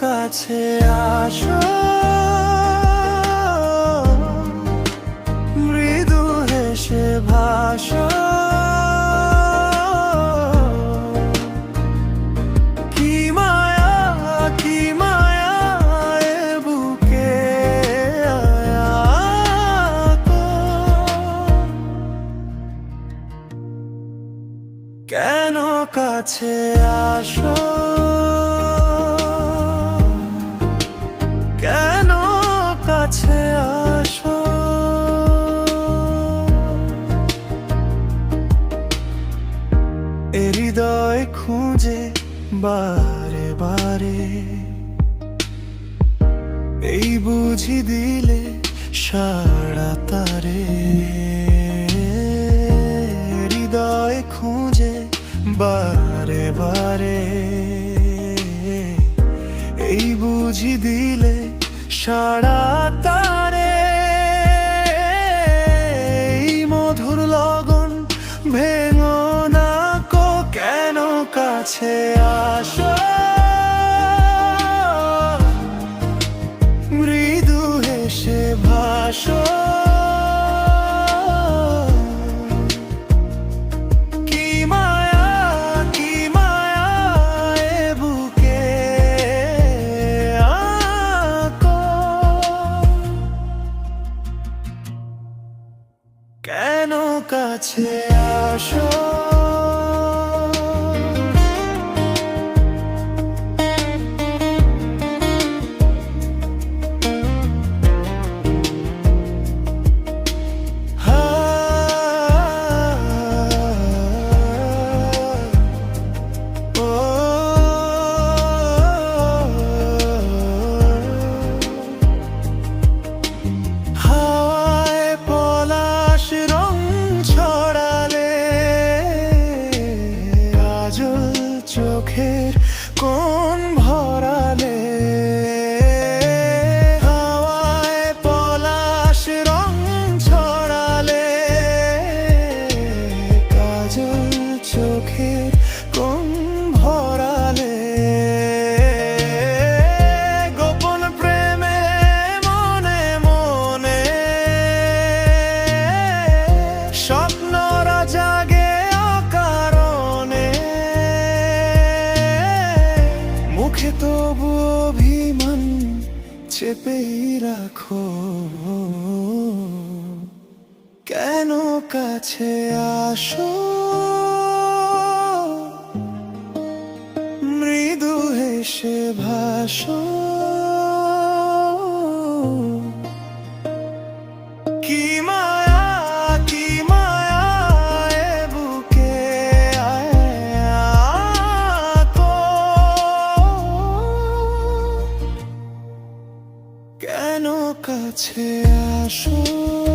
কাছে আসো। মৃদু হেসে ভাসো। কেন কাছে আসো? কাছে আসো। হৃদয় খুঁজে বারে বারে। এই বুঝি দিলে সারা তারে। হৃদয় খুঁজে বারে বারে। এই বুঝি দিলে সাড়া তারে মধুর লগন ভেঙো না কো কেন কাছে আসো? মৃদু হেসে ভাসো। কাছে আসো। চোখের কোন ভরালে? হাওয়ায় পলাশ ছড়ালে চোখের চেপেই রাখো। কেন কাছে আসো? কেন কাছে আসো।